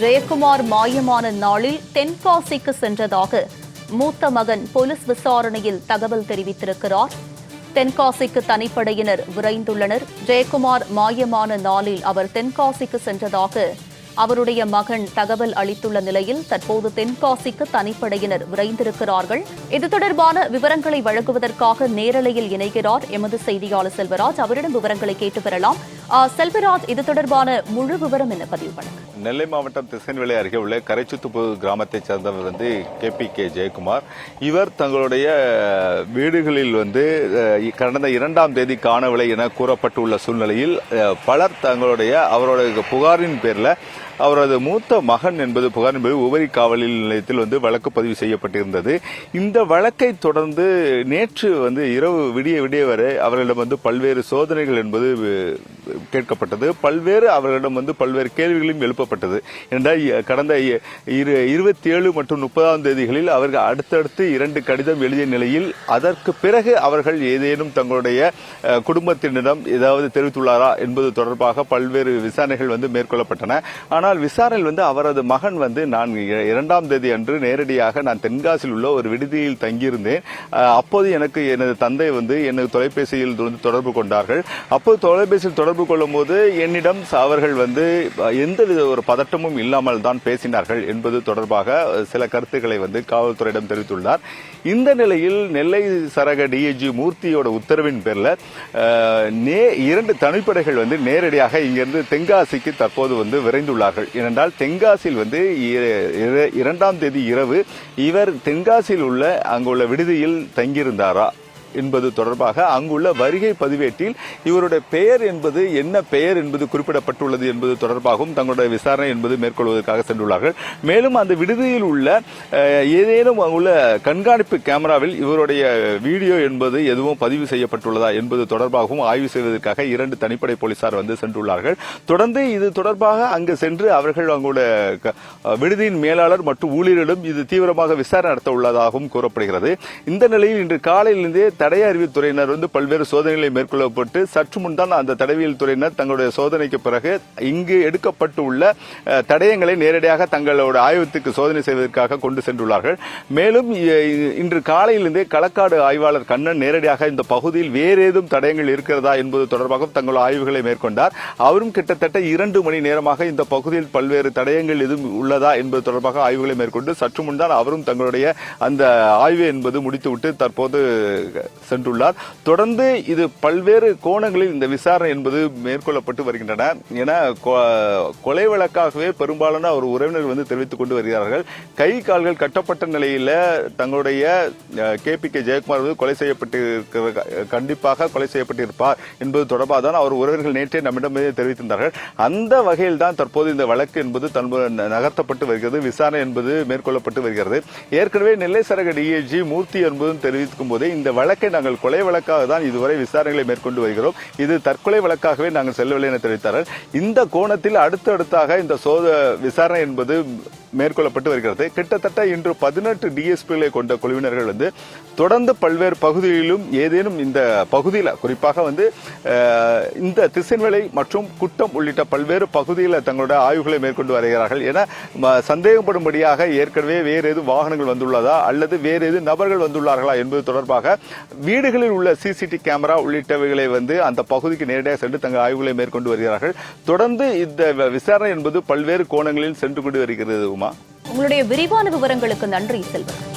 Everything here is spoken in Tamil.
ஜெயக்குமார் மாயமான நாளில் தென்காசிக்கு சென்றதாக மூத்த மகன் போலீஸ் விசாரணையில் தகவல் தெரிவித்திருக்கிறார். தென்காசிக்கு தனிப்படையினர் விரைந்துள்ளனர். ஜெயக்குமார் மாயமான நாளில் அவர் தென்காசிக்கு சென்றதாக அவருடைய மகன் தகவல் அளித்துள்ள நிலையில் தற்போது தென்காசிக்கு தனிப்படையினர் விரைந்திருக்கிறார்கள். இது தொடர்பான விவரங்களை வழங்குவதற்காக நேரலையில் இணைகிறார். எமது செய்தியாளர் செல்வராஜ் அவரிடம் விவரங்களை கேட்டு பெறலாம். செல்வராஜ் இது தொடர்பான முழு விவரம் என்ன பதிவு பண்ணுங்க. நெல்லை மாவட்டம் திசைன்விலை அருகே உள்ள கரைச்சுத்துப்பு கிராமத்தைச் சேர்ந்தவர் வந்து கே பி கே ஜெயக்குமார். இவர் தங்களுடைய வீடுகளில் வந்து கடந்த இரண்டாம் தேதி காணவில்லை என கூறப்பட்டுள்ள சூழ்நிலையில் பலர் தங்களுடைய அவருடைய புகாரின் பேரில் அவரது மூத்த மகன் என்பது புகார் என்பது உபரி காவலில் நிலையத்தில் வந்து வழக்கு பதிவு செய்யப்பட்டிருந்தது. இந்த வழக்கை தொடர்ந்து நேற்று வந்து இரவு விடிய விடிய வரை அவர்களிடம் வந்து பல்வேறு சோதனைகள் என்பது கேட்கப்பட்டது. பல்வேறு அவர்களிடம் வந்து பல்வேறு கேள்விகளும் எழுப்பப்பட்டது. என்றால் கடந்த இரு இருபத்தி ஏழு மற்றும் முப்பதாம் தேதிகளில் அவர்கள் அடுத்தடுத்து இரண்டு கடிதம் எழுதிய நிலையில் அதற்கு பிறகு அவர்கள் ஏதேனும் தங்களுடைய குடும்பத்தினரிடம் ஏதாவது தெரிவித்துள்ளாரா என்பது தொடர்பாக பல்வேறு விசாரணைகள் வந்து மேற்கொள்ளப்பட்டன. ஆனால் ஆனால் விசாரணையில் வந்து அவரது மகன் வந்து நான் இ- இரண்டாம் தேதி அன்று நேரடியாக நான் தென்காசியில் உள்ள ஒரு விடுதியில் தங்கியிருந்தேன். அப்போது எனக்கு எனது தந்தை வந்து எனது தொலைபேசியில் வந்து தொடர்பு கொண்டார்கள். அப்போது தொலைபேசியில் தொடர்பு கொள்ளும் போது என்னிடம் அவர்கள் வந்து எந்தவித ஒரு பதட்டமும் இல்லாமல் தான் பேசினார்கள் என்பது தொடர்பாக சில கருத்துக்களை வந்து காவல்துறையிடம் தெரிவித்துள்ளார். இந்த நிலையில் நெல்லை சரக டிஐஜி மூர்த்தியோட உத்தரவின் பேரில் நே இரண்டு தனிப்படைகள் வந்து நேரடியாக இங்கிருந்து தென்காசிக்கு தற்போது வந்து விரைந்துள்ளார்கள். ஏனென்றால் தென்காசியில் வந்து இரண்டாம் தேதி இரவு இவர் தென்காசியில் உள்ள அங்குள்ள விடுதியில் தங்கியிருந்தாரா? என்பது தொடர்பாக அங்குள்ள வருகை பதிவேட்டில் இவருடைய பெயர் என்பது என்ன பெயர் என்பது குறிப்பிடப்பட்டுள்ளது என்பது தொடர்பாகவும் தங்களுடைய விசாரணை என்பது மேற்கொள்வதற்காக சென்றுள்ளார்கள். மேலும் அந்த விடுதியில் உள்ள ஏதேனும் அங்குள்ள கண்காணிப்பு கேமராவில் இவருடைய வீடியோ என்பது எதுவும் பதிவு செய்யப்பட்டுள்ளதா என்பது தொடர்பாகவும் ஆய்வு செய்வதற்காக இரண்டு தனிப்படை போலீசார் வந்து சென்றுள்ளார்கள். தொடர்ந்து இது தொடர்பாக அங்கு சென்று அவர்கள் அவங்களுடைய க- விடுதியின் மேலாளர் மற்றும் ஊழியரிடம் இது தீவிரமாக விசாரணை நடத்த உள்ளதாகவும் கூறப்படுகிறது. இந்த நிலையில் இன்று காலையிலிருந்தே தடய அறிவுத்துறையினர் வந்து பல்வேறு சோதனைகளை மேற்கொள்ளப்பட்டு சற்று முன் தான் அந்த தடவியல் துறையினர் தங்களுடைய சோதனைக்கு பிறகு இங்கு எடுக்கப்பட்டு உள்ள தடயங்களை நேரடியாக தங்களோட ஆய்வத்துக்கு சோதனை செய்வதற்காக கொண்டு சென்றுள்ளார்கள். மேலும் இ- இன்று காலையிலிருந்தே களக்காடு ஆய்வாளர் கண்ணன் நேரடியாக இந்த பகுதியில் வேறு ஏதும் தடயங்கள் இருக்கிறதா என்பது தொடர்பாக தங்கள் ஆய்வுகளை மேற்கொண்டார். அவரும் கிட்டத்தட்ட இரண்டு மணி நேரமாக இந்த பகுதியில் பல்வேறு தடயங்கள் எதுவும் உள்ளதா என்பது தொடர்பாக ஆய்வுகளை மேற்கொண்டு சற்று முன் தான் அவரும் தங்களுடைய அந்த ஆய்வு என்பது முடித்துவிட்டு தற்போது சென்றுள்ளார். தொடர்ந்து இது பல்வேறு கோணங்களில் இந்த விசாரணை என்பது மேற்கொள்ளப்பட்டு வருகின்றன. என கொலை வழக்காகவே பெரும்பாலான ஒரு உறவினர் வந்து தெரிவித்துக் கொண்டு வருகிறார்கள். கை கால்கள் கட்டப்பட்ட நிலையில் தங்களுடைய கே பி கே ஜெயக்குமார் வந்து கொலை செய்யப்பட்டு கண்டிப்பாக கொலை செய்யப்பட்டிருப்பார் என்பது தொடர்பாக தான் அவர் உறவினர்கள் நேற்றே நம்மிடமே தெரிவித்திருந்தார்கள். அந்த வகையில் தான் தற்போது இந்த வழக்கு என்பது தன் நகர்த்தப்பட்டு வருகிறது. விசாரணை என்பது மேற்கொள்ளப்பட்டு வருகிறது. ஏற்கனவே நெல்லை சரக டிஏஜி மூர்த்தி என்பதும் தெரிவிக்கும் போதே இந்த வழக்கு நாங்கள் கொலை வழக்காக தான் இதுவரை விசாரணைகளை மேற்கொண்டு வருகிறோம். இது தற்கொலை வழக்காகவே நாங்கள் செல்லவில்லை என தெரிவித்தார்கள். இந்த கோணத்தில் அடுத்தடுத்தாக இந்த சோத விசாரணை என்பது மேற்கொள்ளப்பட்டு வருகிறது. கிட்டத்தட்ட இன்று பதினெட்டு டிஎஸ்பிகளை கொண்ட குழுவினர்கள் வந்து தொடர்ந்து பல்வேறு பகுதிகளிலும் ஏதேனும் இந்த பகுதியில் குறிப்பாக வந்து இந்த திசைவேலை மற்றும் குட்டம் உள்ளிட்ட பல்வேறு பகுதியில் தங்களுடைய ஆய்வுகளை மேற்கொண்டு வருகிறார்கள் என சந்தேகப்படும்படியாக ஏற்கனவே வேறு எதுவும் வாகனங்கள் வந்துள்ளதா அல்லது வேறு எது நபர்கள் வந்துள்ளார்களா என்பது தொடர்பாக வீடுகளில் உள்ள சிசிடி கேமரா உள்ளிட்டவைகளை வந்து அந்த பகுதிக்கு நேரடியாக சென்று தங்கள் ஆய்வுகளை மேற்கொண்டு வருகிறார்கள். தொடர்ந்து இந்த விசாரணை என்பது பல்வேறு கோணங்களில் சென்று கொண்டு வருகிறது உமா. உங்களுடைய விரிவான விவரங்களுக்கு நன்றி செல்வன்.